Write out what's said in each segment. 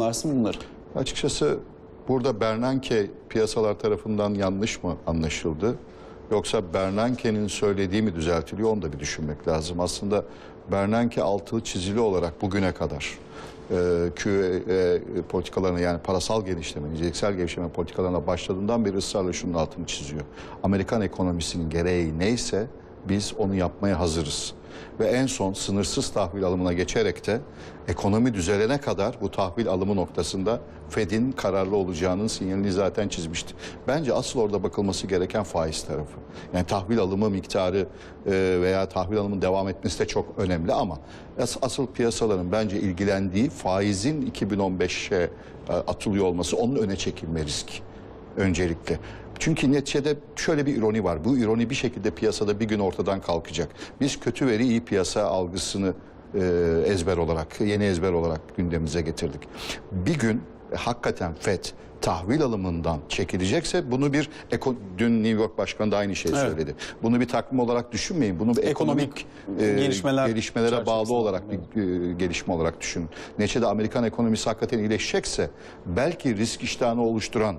Varsın bunları. Açıkçası burada Bernanke piyasalar tarafından yanlış mı anlaşıldı? Yoksa Bernanke'nin söylediği mi düzeltiliyor onu da bir düşünmek lazım. Aslında Bernanke altılı çizili olarak bugüne kadar e, QE politikalarına yani parasal genişleme, niceliksel gevşeme politikalarına başladığından beri ısrarla şunun altını çiziyor. Amerikan ekonomisinin gereği neyse biz onu yapmaya hazırız. Ve en son sınırsız tahvil alımına geçerek de ekonomi düzelene kadar bu tahvil alımı noktasında Fed'in kararlı olacağının sinyalini zaten çizmişti. Bence asıl orada bakılması gereken faiz tarafı. Yani tahvil alımı miktarı e, veya tahvil alımının devam etmesi de çok önemli ama as- asıl piyasaların bence ilgilendiği faizin 2015'e e, atılıyor olması onun öne çekilme riski öncelikle. Çünkü neticede şöyle bir ironi var. Bu ironi bir şekilde piyasada bir gün ortadan kalkacak. Biz kötü veri iyi piyasa algısını e, ezber olarak, yeni ezber olarak gündemimize getirdik. Bir gün hakikaten FED tahvil alımından çekilecekse bunu bir dün New York Başkanı da aynı şeyi Evet. söyledi. Bunu bir takvim olarak düşünmeyin. Bunu bir Ekonomik ekonomik, e, gelişmeler gelişmelere bağlı olarak bir e, gelişme olarak düşünün. Neticede Amerikan ekonomisi hakikaten iyileşecekse belki risk iştahını oluşturan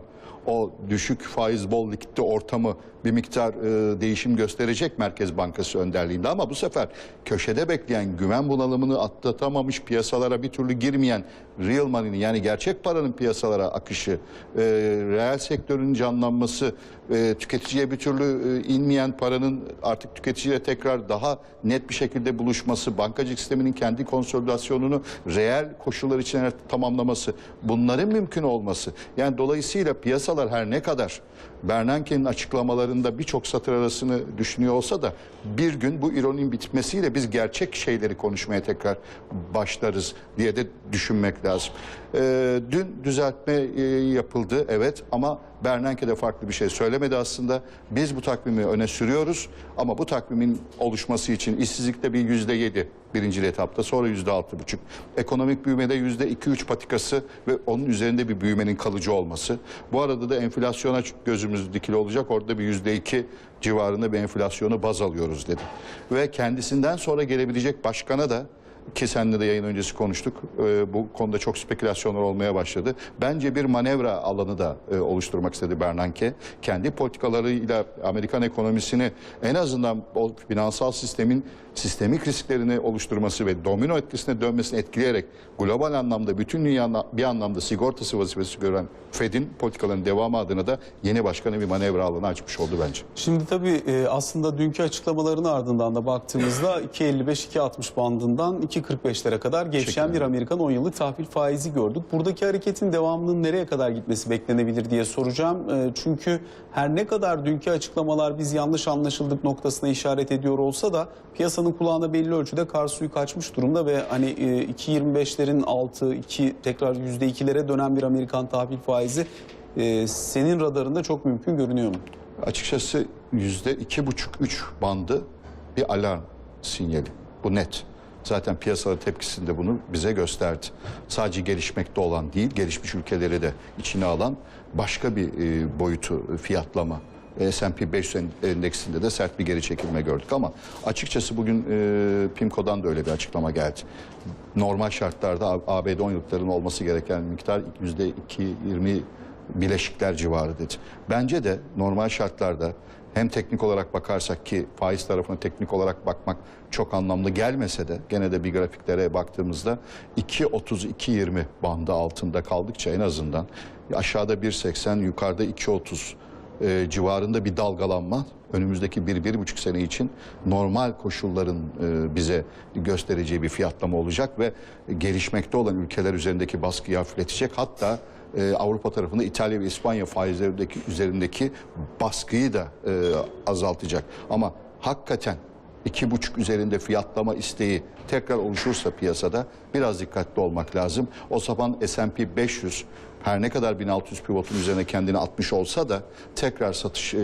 o düşük faiz bol likitte ortamı bir miktar e, değişim gösterecek Merkez Bankası önderliğinde. Ama bu sefer köşede bekleyen güven bunalımını atlatamamış piyasalara bir türlü girmeyen real money'nin yani gerçek paranın piyasalara akışı, e, reel sektörün canlanması, e, tüketiciye bir türlü e, inmeyen paranın artık tüketiciyle tekrar daha net bir şekilde buluşması, bankacılık sisteminin kendi konsolidasyonunu reel koşullar içine tamamlaması, bunların mümkün olması. Yani dolayısıyla piyasalar her ne kadar Bernanke'nin açıklamalarında birçok satır arasını düşünüyor olsa da bir gün bu ironinin bitmesiyle biz gerçek şeyleri konuşmaya tekrar başlarız diye de düşünmek lazım. Ee, dün düzeltme e, yapıldı evet ama Bernanke de farklı bir şey söylemedi aslında. Biz bu takvimi öne sürüyoruz ama bu takvimin oluşması için işsizlikte bir yüzde yedi birinci etapta sonra yüzde altı buçuk. Ekonomik büyümede yüzde iki üç patikası ve onun üzerinde bir büyümenin kalıcı olması. Bu arada da enflasyona gözümüz dikili olacak. Orada bir yüzde iki civarında bir enflasyonu baz alıyoruz dedi. Ve kendisinden sonra gelebilecek başkana da ki seninle de yayın öncesi konuştuk. Ee, bu konuda çok spekülasyonlar olmaya başladı. Bence bir manevra alanı da e, oluşturmak istedi Bernanke. Kendi politikalarıyla Amerikan ekonomisini en azından o finansal sistemin sistemik risklerini oluşturması ve domino etkisine dönmesini etkileyerek global anlamda bütün dünya bir anlamda sigortası vazifesi gören Fed'in politikalarının devamı adına da yeni başkanı bir manevra alanı açmış oldu bence. Şimdi tabii e, aslında dünkü açıklamaların ardından da baktığımızda 2.55-2.60 bandından 2.45'lere kadar gevşeyen bir Amerikan 10 yıllık tahvil faizi gördük. Buradaki hareketin devamının nereye kadar gitmesi beklenebilir diye soracağım. E, Çünkü her ne kadar dünkü açıklamalar biz yanlış anlaşıldık noktasına işaret ediyor olsa da piyasanın kulağına belli ölçüde kar suyu kaçmış durumda ve hani e, 2.25'lerin altı, 2 tekrar %2'lere dönen bir Amerikan tahvil faizi e, senin radarında çok mümkün görünüyor mu? Açıkçası yüzde iki buçuk üç bandı bir alarm sinyali. Bu net. Zaten piyasalar tepkisinde bunu bize gösterdi. Sadece gelişmekte olan değil, gelişmiş ülkeleri de içine alan başka bir e, boyutu e, fiyatlama. E, S&P 500 endeksinde de sert bir geri çekilme gördük ama açıkçası bugün e, PIMCO'dan da öyle bir açıklama geldi. Normal şartlarda ABD 10 yıllıkların olması gereken miktar yüzde 2.20 bileşikler civarı dedi. Bence de normal şartlarda hem teknik olarak bakarsak ki faiz tarafına teknik olarak bakmak çok anlamlı gelmese de gene de bir grafiklere baktığımızda 2.30-2.20 bandı altında kaldıkça en azından aşağıda 1.80 yukarıda 2.30 e, civarında bir dalgalanma önümüzdeki bir, bir buçuk sene için normal koşulların e, bize göstereceği bir fiyatlama olacak ve gelişmekte olan ülkeler üzerindeki baskıyı hafifletecek. Hatta e, Avrupa tarafında İtalya ve İspanya faizlerindeki üzerindeki baskıyı da e, azaltacak. Ama hakikaten iki buçuk üzerinde fiyatlama isteği tekrar oluşursa piyasada biraz dikkatli olmak lazım. O zaman S&P 500 her ne kadar 1600 pivotun üzerine kendini atmış olsa da tekrar satış e,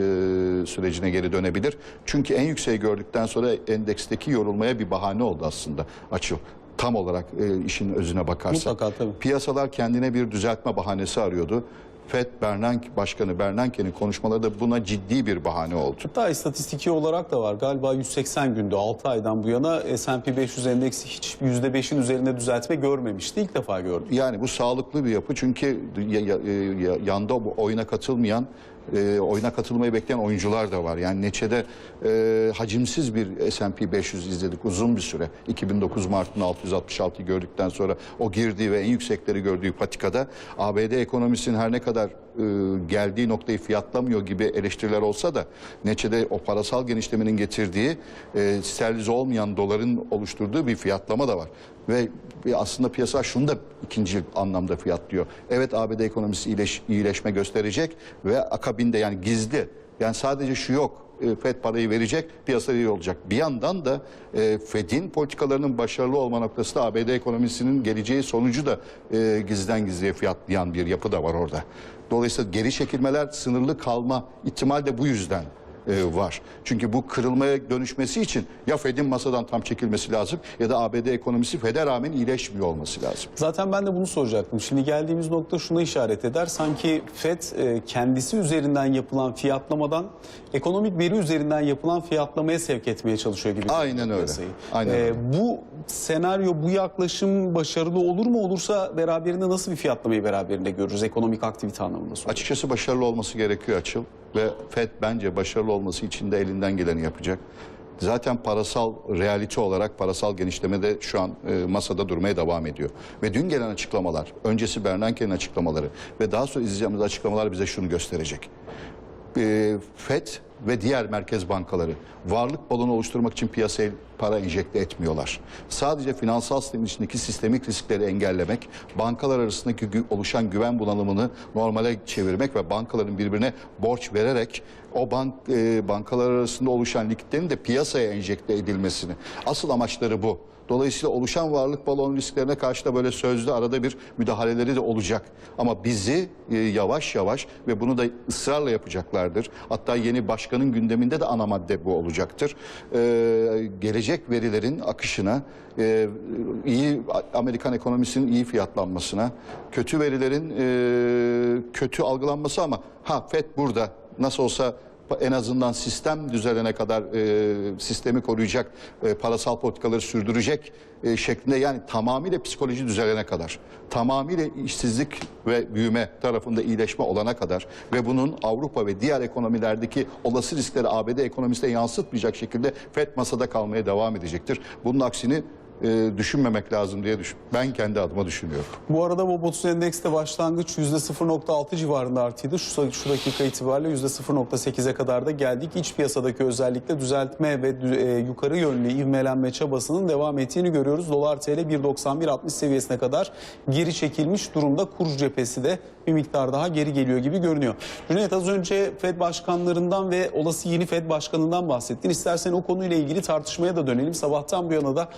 sürecine geri dönebilir. Çünkü en yükseği gördükten sonra endeksteki yorulmaya bir bahane oldu aslında açıl. Tam olarak e, işin özüne bakarsak. Mutlaka, tabii. Piyasalar kendine bir düzeltme bahanesi arıyordu. Fed Bernanke Başkanı Bernanke'nin konuşmaları da buna ciddi bir bahane oldu. Hatta istatistiki olarak da var. Galiba 180 günde 6 aydan bu yana S&P 500 endeksi hiç %5'in üzerinde düzeltme görmemişti. İlk defa gördük. Yani bu sağlıklı bir yapı çünkü ya- yanda oyuna katılmayan, e, oyuna katılmayı bekleyen oyuncular da var. Yani neçede e, hacimsiz bir S&P 500 izledik uzun bir süre. 2009 Mart'ın 666'yı gördükten sonra o girdiği ve en yüksekleri gördüğü patikada ABD ekonomisinin her ne kadar geldiği noktayı fiyatlamıyor gibi eleştiriler olsa da neçede o parasal genişlemenin getirdiği e, sterilize olmayan doların oluşturduğu bir fiyatlama da var. Ve aslında piyasa şunu da ikinci anlamda fiyatlıyor. Evet ABD ekonomisi iyileş, iyileşme gösterecek ve akabinde yani gizli yani sadece şu yok e, FED parayı verecek, piyasa iyi olacak. Bir yandan da e, FED'in politikalarının başarılı olma noktasında ABD ekonomisinin geleceği sonucu da e, gizliden gizliye fiyatlayan bir yapı da var orada. Dolayısıyla geri çekilmeler sınırlı kalma ihtimal de bu yüzden e, var. Çünkü bu kırılmaya dönüşmesi için ya Fed'in masadan tam çekilmesi lazım ya da ABD ekonomisi Fed'e rağmen iyileşmiyor olması lazım. Zaten ben de bunu soracaktım. Şimdi geldiğimiz nokta şuna işaret eder. Sanki FED e, kendisi üzerinden yapılan fiyatlamadan ekonomik veri üzerinden yapılan fiyatlamaya sevk etmeye çalışıyor gibi. Aynen öyle. piyasayı. Aynen E, öyle. Bu senaryo, bu yaklaşım başarılı olur mu? Olursa beraberinde nasıl bir fiyatlamayı beraberinde görürüz ekonomik aktivite anlamında? soruyorum. Açıkçası başarılı olması gerekiyor açıl ve Fed bence başarılı olması için de elinden geleni yapacak. Zaten parasal realite olarak parasal genişleme de şu an e, masada durmaya devam ediyor. Ve dün gelen açıklamalar, öncesi Bernanke'nin açıklamaları ve daha sonra izleyeceğimiz açıklamalar bize şunu gösterecek. E, FED ve diğer merkez bankaları varlık balonu oluşturmak için piyasaya para enjekte etmiyorlar. Sadece finansal sistemin içindeki sistemik riskleri engellemek, bankalar arasındaki gü- oluşan güven bunalımını normale çevirmek ve bankaların birbirine borç vererek o bank e, bankalar arasında oluşan likitlerin de piyasaya enjekte edilmesini. Asıl amaçları bu. Dolayısıyla oluşan varlık balon risklerine karşı da böyle sözlü arada bir müdahaleleri de olacak. Ama bizi e, yavaş yavaş ve bunu da ısrarla yapacaklardır. Hatta yeni başkanın gündeminde de ana madde bu olacaktır. E, gelecek verilerin akışına, e, iyi Amerikan ekonomisinin iyi fiyatlanmasına, kötü verilerin e, kötü algılanması ama ha FED burada nasıl olsa en azından sistem düzelene kadar e, sistemi koruyacak, e, parasal politikaları sürdürecek e, şeklinde yani tamamıyla psikoloji düzelene kadar, tamamıyla işsizlik ve büyüme tarafında iyileşme olana kadar ve bunun Avrupa ve diğer ekonomilerdeki olası riskleri ABD ekonomisine yansıtmayacak şekilde FED masada kalmaya devam edecektir. Bunun aksini e, düşünmemek lazım diye düşün. Ben kendi adıma düşünüyorum. Bu arada BOB 30 endekste başlangıç %0.6 civarında artıydı. Şu, şu dakika itibariyle %0.8'e kadar da geldik. İç piyasadaki özellikle düzeltme ve e, yukarı yönlü ivmelenme çabasının devam ettiğini görüyoruz. Dolar TL 1.91.60 seviyesine kadar geri çekilmiş durumda. Kur cephesi de bir miktar daha geri geliyor gibi görünüyor. Cüneyt az önce Fed başkanlarından ve olası yeni Fed başkanından bahsettin. İstersen o konuyla ilgili tartışmaya da dönelim. Sabahtan bu yana da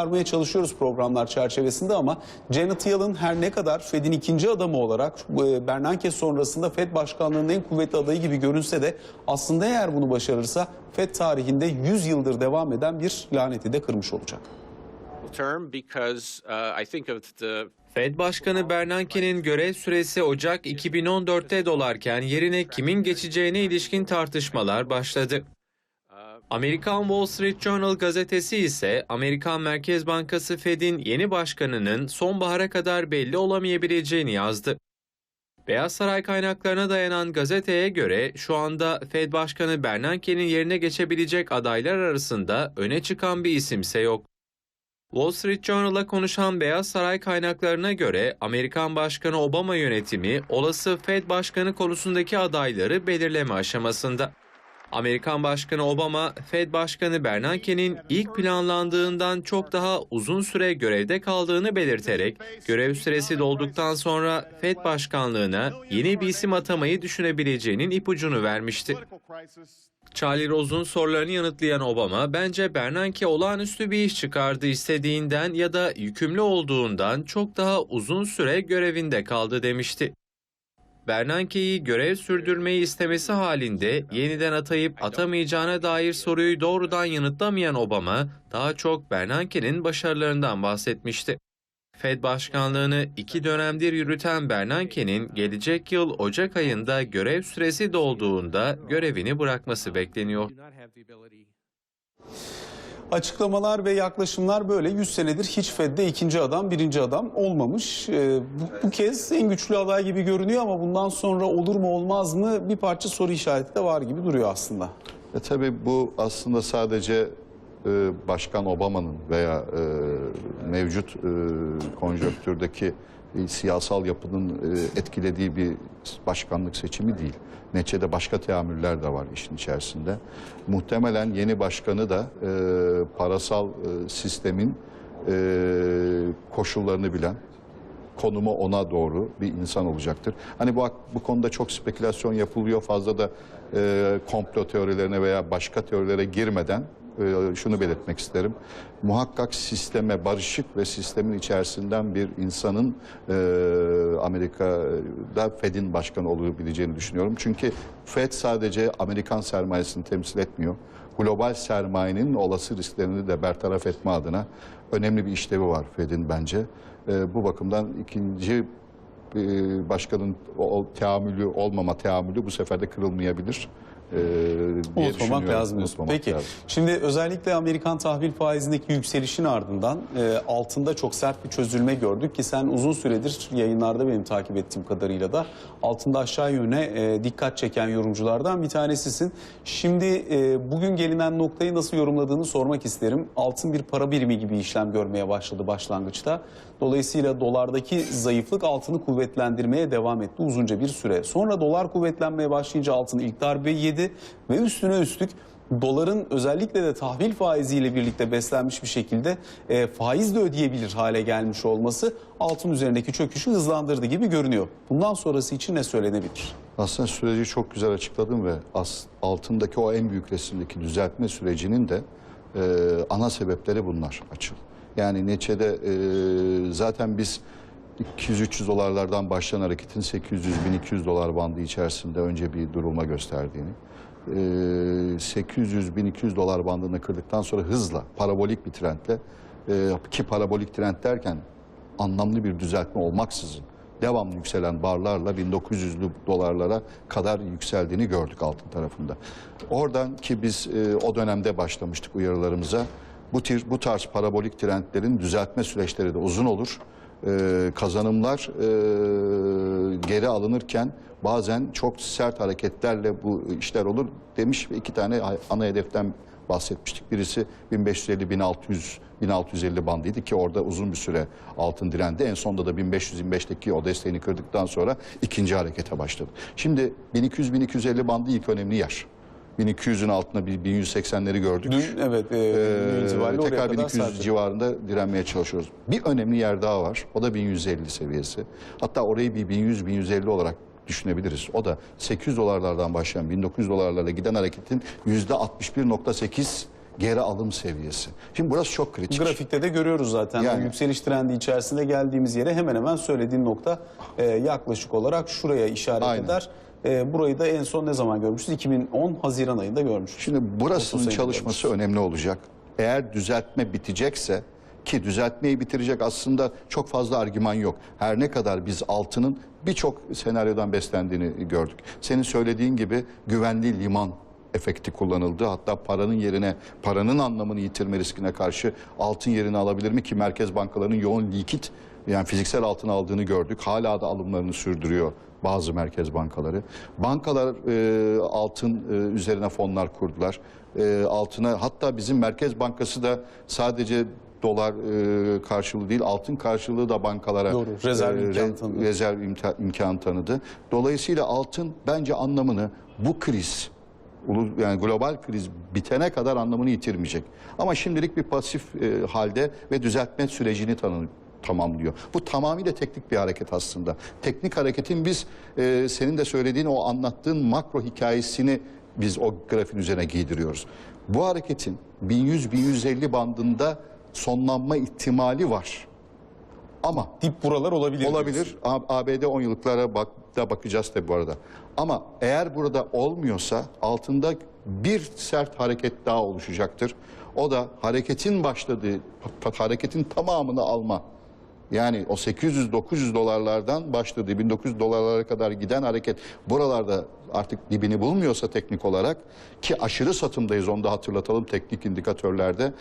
aktarmaya çalışıyoruz programlar çerçevesinde ama Janet Yellen her ne kadar Fed'in ikinci adamı olarak e, Bernanke sonrasında Fed başkanlığının en kuvvetli adayı gibi görünse de aslında eğer bunu başarırsa Fed tarihinde 100 yıldır devam eden bir laneti de kırmış olacak. uh, Fed Başkanı Bernanke'nin görev süresi Ocak 2014'te dolarken yerine kimin geçeceğine ilişkin tartışmalar başladı. Amerikan Wall Street Journal gazetesi ise Amerikan Merkez Bankası Fed'in yeni başkanının sonbahara kadar belli olamayabileceğini yazdı. Beyaz Saray kaynaklarına dayanan gazeteye göre şu anda Fed Başkanı Bernanke'nin yerine geçebilecek adaylar arasında öne çıkan bir isimse yok. Wall Street Journal'a konuşan Beyaz Saray kaynaklarına göre Amerikan Başkanı Obama yönetimi olası Fed Başkanı konusundaki adayları belirleme aşamasında. Amerikan Başkanı Obama, Fed Başkanı Bernanke'nin ilk planlandığından çok daha uzun süre görevde kaldığını belirterek görev süresi dolduktan sonra Fed Başkanlığına yeni bir isim atamayı düşünebileceğinin ipucunu vermişti. Charlie Rose'un sorularını yanıtlayan Obama, bence Bernanke olağanüstü bir iş çıkardı istediğinden ya da yükümlü olduğundan çok daha uzun süre görevinde kaldı demişti. Bernanke'yi görev sürdürmeyi istemesi halinde yeniden atayıp atamayacağına dair soruyu doğrudan yanıtlamayan Obama, daha çok Bernanke'nin başarılarından bahsetmişti. Fed başkanlığını iki dönemdir yürüten Bernanke'nin gelecek yıl Ocak ayında görev süresi dolduğunda görevini bırakması bekleniyor. Açıklamalar ve yaklaşımlar böyle 100 senedir hiç Fed'de ikinci adam, birinci adam olmamış. Ee, bu, bu kez en güçlü aday gibi görünüyor ama bundan sonra olur mu olmaz mı bir parça soru işareti de var gibi duruyor aslında. E tabii bu aslında sadece e, Başkan Obama'nın veya e, mevcut e, konjonktürdeki e, siyasal yapının e, etkilediği bir başkanlık seçimi değil. Neçede başka teamüller de var işin içerisinde. Muhtemelen yeni başkanı da e, parasal e, sistemin e, koşullarını bilen, konumu ona doğru bir insan olacaktır. Hani bu bu konuda çok spekülasyon yapılıyor. Fazla da e, komplo teorilerine veya başka teorilere girmeden e, şunu belirtmek isterim. Muhakkak sisteme barışık ve sistemin içerisinden bir insanın e, Amerika'da Fed'in başkanı olabileceğini düşünüyorum. Çünkü Fed sadece Amerikan sermayesini temsil etmiyor. Global sermayenin olası risklerini de bertaraf etme adına önemli bir işlevi var Fed'in bence. E, bu bakımdan ikinci e, başkanın o teamülü olmama teamülü bu sefer de kırılmayabilir. E, diye Unutmamak lazım. diyorsun. Unutmamak Peki lazım. şimdi özellikle Amerikan tahvil faizindeki yükselişin ardından e, altında çok sert bir çözülme gördük ki sen uzun süredir yayınlarda benim takip ettiğim kadarıyla da altında aşağı yöne e, dikkat çeken yorumculardan bir tanesisin. Şimdi e, bugün gelinen noktayı nasıl yorumladığını sormak isterim. Altın bir para birimi gibi işlem görmeye başladı başlangıçta. Dolayısıyla dolardaki zayıflık altını kuvvetlendirmeye devam etti uzunca bir süre. Sonra dolar kuvvetlenmeye başlayınca altın ilk darbeyi yedi ve üstüne üstlük doların özellikle de tahvil faiziyle birlikte beslenmiş bir şekilde e, faiz de ödeyebilir hale gelmiş olması altın üzerindeki çöküşü hızlandırdı gibi görünüyor. Bundan sonrası için ne söylenebilir? Aslında süreci çok güzel açıkladım ve as, altındaki o en büyük resimdeki düzeltme sürecinin de e, ana sebepleri bunlar açıl. Yani neçede e, zaten biz 200-300 dolarlardan başlayan hareketin 800-1200 dolar bandı içerisinde önce bir durulma gösterdiğini, e, 800-1200 dolar bandını kırdıktan sonra hızla, parabolik bir trendle e, ki parabolik trend derken anlamlı bir düzeltme olmaksızın devamlı yükselen barlarla 1900'lü dolarlara kadar yükseldiğini gördük altın tarafında. Oradan ki biz e, o dönemde başlamıştık uyarılarımıza. Bu tür bu tarz parabolik trendlerin düzeltme süreçleri de uzun olur. E, kazanımlar e, geri alınırken bazen çok sert hareketlerle bu işler olur demiş ve iki tane ana hedeften bahsetmiştik. Birisi 1550-1600 1650 bandıydı ki orada uzun bir süre altın direndi. En sonunda da 1525'teki o desteğini kırdıktan sonra ikinci harekete başladı. Şimdi 1200-1250 bandı ilk önemli yer. 1200'ün altına bir 1180'leri gördük. Dün evet e, Ee, itibariyle tekrar kadar 1200 sertti. civarında direnmeye çalışıyoruz. Bir önemli yer daha var. O da 1150 seviyesi. Hatta orayı bir 1100-1150 olarak düşünebiliriz. O da 800 dolarlardan başlayan 1900 dolarlarla giden hareketin %61.8 geri alım seviyesi. Şimdi burası çok kritik. Grafikte de görüyoruz zaten. Yani- yükseliş trendi içerisinde geldiğimiz yere hemen hemen söylediğin nokta e, yaklaşık olarak şuraya işaret Aynen. eder. E, burayı da en son ne zaman görmüşüz? 2010 Haziran ayında görmüşüz. Şimdi burasının çalışması önemli olacak. Eğer düzeltme bitecekse ki düzeltmeyi bitirecek aslında çok fazla argüman yok. Her ne kadar biz altının birçok senaryodan beslendiğini gördük. Senin söylediğin gibi güvenli liman efekti kullanıldı. Hatta paranın yerine paranın anlamını yitirme riskine karşı altın yerini alabilir mi ki merkez bankalarının yoğun likit yani fiziksel altın aldığını gördük. Hala da alımlarını sürdürüyor bazı merkez bankaları. Bankalar e, altın e, üzerine fonlar kurdular. E, altına hatta bizim Merkez Bankası da sadece dolar e, karşılığı değil altın karşılığı da bankalara Doğru, rezerv e, imkanı re- tanıdı. rezerv imkanı tanıdı. Dolayısıyla altın bence anlamını bu kriz ulu- yani global kriz bitene kadar anlamını yitirmeyecek. Ama şimdilik bir pasif e, halde ve düzeltme sürecini tanı tamamlıyor. Bu tamamıyla teknik bir hareket aslında. Teknik hareketin biz e, senin de söylediğin o anlattığın makro hikayesini biz o grafin üzerine giydiriyoruz. Bu hareketin 1100-1150 bandında sonlanma ihtimali var. Ama Dip buralar olabilir. Olabilir. ABD 10 yıllıklara bak da bakacağız tabii bu arada. Ama eğer burada olmuyorsa altında bir sert hareket daha oluşacaktır. O da hareketin başladığı, ha- hareketin tamamını alma Yani o 800-900 dolarlardan başladığı 1900 dolarlara kadar giden hareket buralarda artık dibini bulmuyorsa teknik olarak ki aşırı satımdayız onu da hatırlatalım teknik indikatörlerde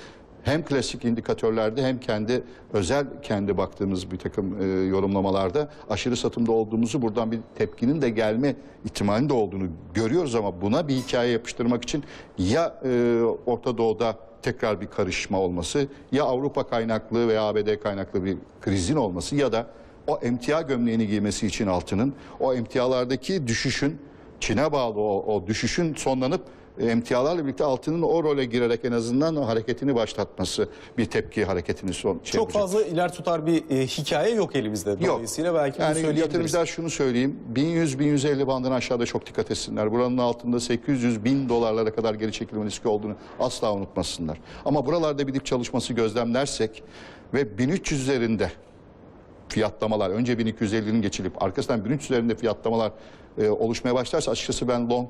hem klasik indikatörlerde hem kendi özel kendi baktığımız bir takım e, yorumlamalarda aşırı satımda olduğumuzu buradan bir tepkinin de gelme ihtimalinin de olduğunu görüyoruz ama buna bir hikaye yapıştırmak için ya e, Orta Doğu'da tekrar bir karışma olması ya Avrupa kaynaklı veya ABD kaynaklı bir krizin olması ya da o emtia gömleğini giymesi için altının o emtialardaki düşüşün Çin'e bağlı o, o düşüşün sonlanıp emtialarla birlikte altının o role girerek en azından o hareketini başlatması bir tepki hareketini son şey Çok yapacak. fazla iler tutar bir e, hikaye yok elimizde. Yok. Dolayısıyla belki bunu yani yatırımcılar şunu söyleyeyim. 1100-1150 bandına aşağıda çok dikkat etsinler. Buranın altında 800-1000 dolarlara kadar geri çekilme riski olduğunu asla unutmasınlar. Ama buralarda bir dip çalışması gözlemlersek ve 1300 üzerinde fiyatlamalar önce 1250'nin geçilip arkasından 1300 üzerinde fiyatlamalar e, oluşmaya başlarsa açıkçası ben long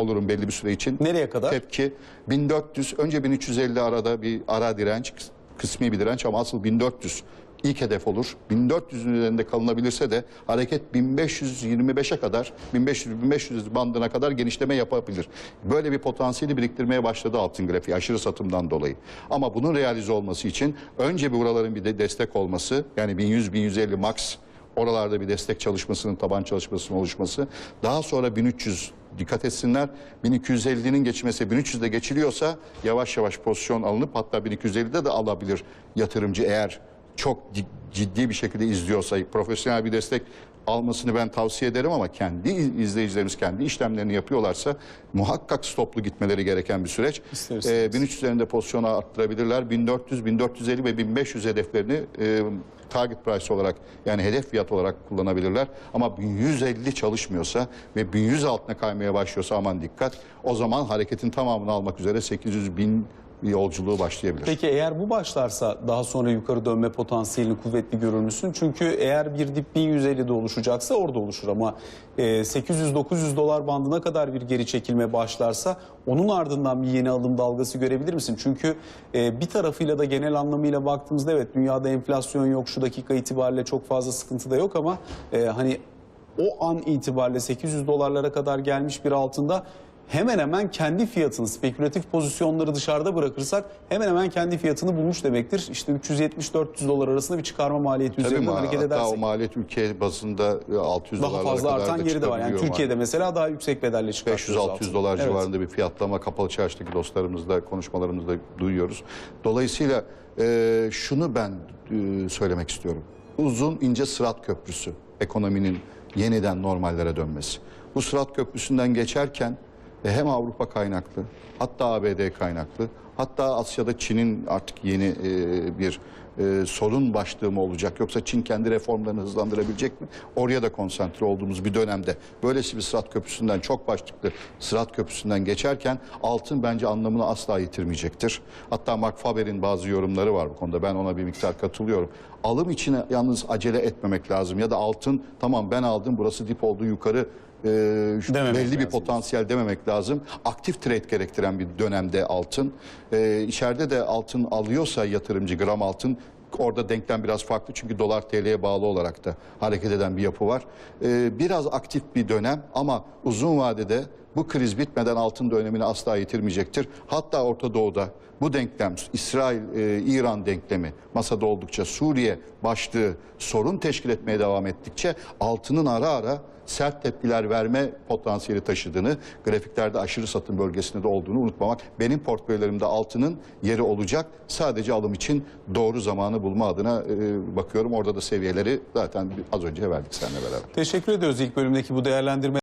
olurum belli bir süre için. Nereye kadar? Tepki 1400 önce 1350 arada bir ara direnç kıs- kısmi bir direnç ama asıl 1400 ilk hedef olur. 1400'ün üzerinde kalınabilirse de hareket 1525'e kadar 1500-1500 bandına kadar genişleme yapabilir. Böyle bir potansiyeli biriktirmeye başladı altın grafiği aşırı satımdan dolayı. Ama bunun realize olması için önce bir buraların bir de destek olması yani 1100-1150 max Oralarda bir destek çalışmasının, taban çalışmasının oluşması. Daha sonra 1300 dikkat etsinler. 1250'nin geçmesi 1300'de geçiliyorsa yavaş yavaş pozisyon alınıp hatta 1250'de de alabilir yatırımcı eğer çok ci- ciddi bir şekilde izliyorsa profesyonel bir destek almasını ben tavsiye ederim ama kendi izleyicilerimiz kendi işlemlerini yapıyorlarsa muhakkak stoplu gitmeleri gereken bir süreç. İstemez. Ee, 1300 üzerinde pozisyonu arttırabilirler. 1400, 1450 ve 1500 hedeflerini e, target price olarak yani hedef fiyat olarak kullanabilirler. Ama 1150 çalışmıyorsa ve 1100 altına kaymaya başlıyorsa aman dikkat. O zaman hareketin tamamını almak üzere 800 bin yolculuğu başlayabilir. Peki eğer bu başlarsa daha sonra yukarı dönme potansiyelini kuvvetli görür müsün? Çünkü eğer bir dip 1150'de oluşacaksa orada oluşur ama e, 800-900 dolar bandına kadar bir geri çekilme başlarsa onun ardından bir yeni alım dalgası görebilir misin? Çünkü e, bir tarafıyla da genel anlamıyla baktığımızda evet dünyada enflasyon yok şu dakika itibariyle çok fazla sıkıntı da yok ama e, hani o an itibariyle 800 dolarlara kadar gelmiş bir altında hemen hemen kendi fiyatını spekülatif pozisyonları dışarıda bırakırsak hemen hemen kendi fiyatını bulmuş demektir. İşte 370-400 dolar arasında bir çıkarma maliyeti Tabii üzerinden ma- hareket hatta o edersek maliyet ülke bazında e, 600 daha dolarlara fazla kadar artan da yeri de var. Yani Türkiye'de mesela daha yüksek bedelle çıkartıyoruz 500-600 altını. dolar Evet. civarında bir fiyatlama kapalı çarşıdaki dostlarımızla konuşmalarımızda duyuyoruz. Dolayısıyla e, şunu ben e, söylemek istiyorum. Uzun ince sırat köprüsü ekonominin yeniden normallere dönmesi. Bu sırat köprüsünden geçerken e, hem Avrupa kaynaklı hatta ABD kaynaklı hatta Asya'da Çin'in artık yeni e, bir e, sorun başlığı mı olacak yoksa Çin kendi reformlarını hızlandırabilecek mi? Oraya da konsantre olduğumuz bir dönemde böylesi bir sırat köprüsünden çok başlıklı sırat köprüsünden geçerken altın bence anlamını asla yitirmeyecektir. Hatta Mark Faber'in bazı yorumları var bu konuda ben ona bir miktar katılıyorum. Alım için yalnız acele etmemek lazım ya da altın tamam ben aldım burası dip oldu yukarı e, şu Dememek belli bir potansiyel dememek lazım. Aktif trade gerektiren bir dönemde altın. E, içeride de altın alıyorsa yatırımcı gram altın orada denklem biraz farklı çünkü dolar TL'ye bağlı olarak da hareket eden bir yapı var. E, biraz aktif bir dönem ama uzun vadede bu kriz bitmeden altın dönemini asla yitirmeyecektir. Hatta Orta Doğu'da bu denklem İsrail-İran denklemi masada oldukça Suriye başlığı sorun teşkil etmeye devam ettikçe altının ara ara sert tepkiler verme potansiyeli taşıdığını, grafiklerde aşırı satım bölgesinde de olduğunu unutmamak. Benim portföylerimde altının yeri olacak. Sadece alım için doğru zamanı bulma adına e, bakıyorum. Orada da seviyeleri zaten az önce verdik seninle beraber. Teşekkür ediyoruz ilk bölümdeki bu değerlendirme